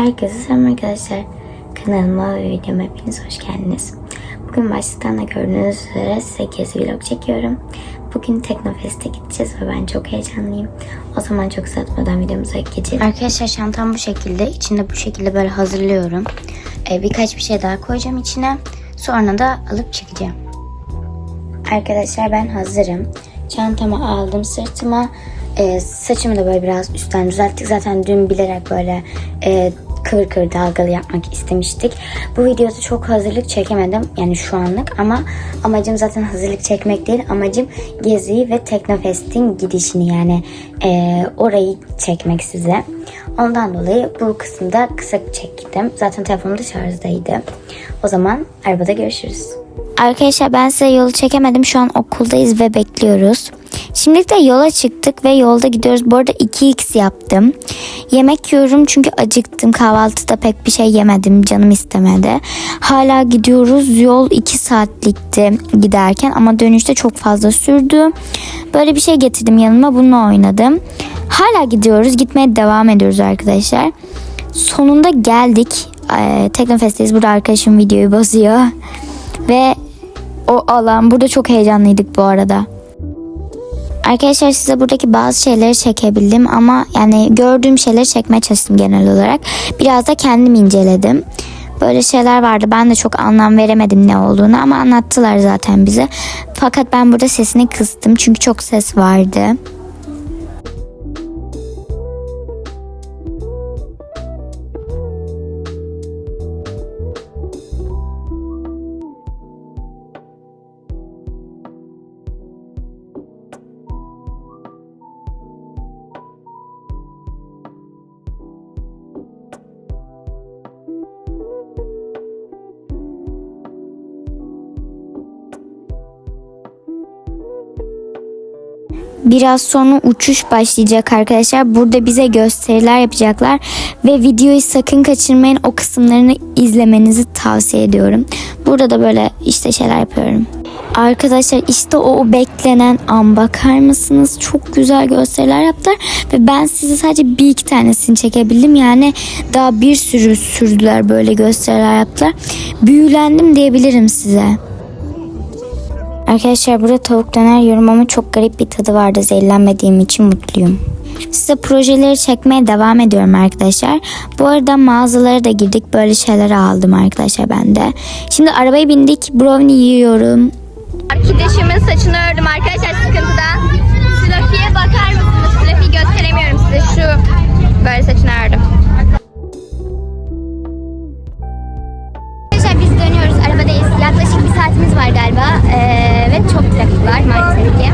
Herkese selam arkadaşlar. Kanalıma ve videoma hepiniz hoş geldiniz. Bugün başlıktan da gördüğünüz üzere size gezi vlog çekiyorum. Bugün Teknofest'e gideceğiz ve ben çok heyecanlıyım. O zaman çok uzatmadan videomuza geçelim. Arkadaşlar çantam bu şekilde. İçinde bu şekilde böyle hazırlıyorum. Ee, birkaç bir şey daha koyacağım içine. Sonra da alıp çıkacağım. Arkadaşlar ben hazırım. Çantamı aldım sırtıma. Ee, saçımı da böyle biraz üstten düzelttik. Zaten dün bilerek böyle e, kıvır kıvır dalgalı yapmak istemiştik. Bu videoda çok hazırlık çekemedim. Yani şu anlık ama amacım zaten hazırlık çekmek değil. Amacım geziyi ve Teknofest'in gidişini yani e, orayı çekmek size. Ondan dolayı bu kısımda kısa çektim. Zaten telefonum da şarjdaydı. O zaman arabada görüşürüz. Arkadaşlar ben size yolu çekemedim. Şu an okuldayız ve bekliyoruz. Şimdi de yola çıktık ve yolda gidiyoruz. Bu arada 2x yaptım. Yemek yiyorum çünkü acıktım. Kahvaltıda pek bir şey yemedim. Canım istemedi. Hala gidiyoruz. Yol 2 saatlikti giderken ama dönüşte çok fazla sürdü. Böyle bir şey getirdim yanıma. Bununla oynadım. Hala gidiyoruz. Gitmeye devam ediyoruz arkadaşlar. Sonunda geldik. Ee, Teknofest'teyiz. Burada arkadaşım videoyu bozuyor. Ve o alan burada çok heyecanlıydık bu arada. Arkadaşlar size buradaki bazı şeyleri çekebildim ama yani gördüğüm şeyleri çekmeye çalıştım genel olarak. Biraz da kendim inceledim. Böyle şeyler vardı. Ben de çok anlam veremedim ne olduğunu ama anlattılar zaten bize. Fakat ben burada sesini kıstım çünkü çok ses vardı. Biraz sonra uçuş başlayacak arkadaşlar. Burada bize gösteriler yapacaklar. Ve videoyu sakın kaçırmayın. O kısımlarını izlemenizi tavsiye ediyorum. Burada da böyle işte şeyler yapıyorum. Arkadaşlar işte o beklenen an bakar mısınız? Çok güzel gösteriler yaptılar. Ve ben size sadece bir iki tanesini çekebildim. Yani daha bir sürü sürdüler böyle gösteriler yaptılar. Büyülendim diyebilirim size. Arkadaşlar burada tavuk döner yiyorum ama çok garip bir tadı vardı. Zehirlenmediğim için mutluyum. Size projeleri çekmeye devam ediyorum arkadaşlar. Bu arada mağazalara da girdik. Böyle şeyler aldım arkadaşlar ben de. Şimdi arabaya bindik. Brownie yiyorum. Arkadaşımın saçını ördüm arkadaşlar sıkıntıdan. Yaklaşık bir saatimiz var galiba. Ee, ve çok trafik var maalesef ki.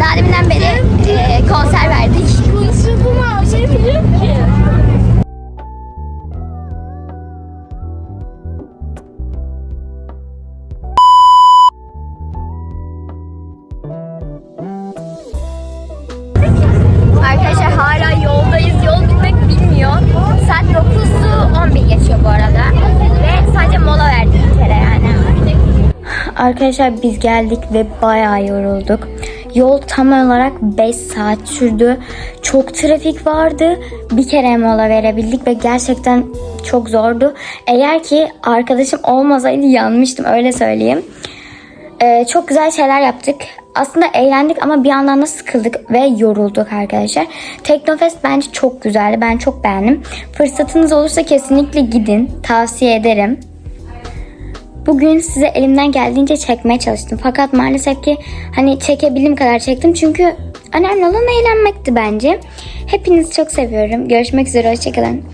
Daha deminden beri e, konser verdik. Konuşumu anlayabiliyorum ki. Arkadaşlar hala yoldayız. Yol bitmek bilmiyor. Saat 9'u 11 geçiyor bu arada. Ve sadece mola verdik bir kere yani. Arkadaşlar biz geldik ve bayağı yorulduk. Yol tam olarak 5 saat sürdü. Çok trafik vardı. Bir kere mola verebildik ve gerçekten çok zordu. Eğer ki arkadaşım olmasaydı yanmıştım öyle söyleyeyim. Ee, çok güzel şeyler yaptık. Aslında eğlendik ama bir yandan da sıkıldık ve yorulduk arkadaşlar. Teknofest bence çok güzeldi. Ben çok beğendim. Fırsatınız olursa kesinlikle gidin. Tavsiye ederim. Bugün size elimden geldiğince çekmeye çalıştım. Fakat maalesef ki hani çekebildiğim kadar çektim. Çünkü önemli olan eğlenmekti bence. Hepinizi çok seviyorum. Görüşmek üzere. Hoşçakalın.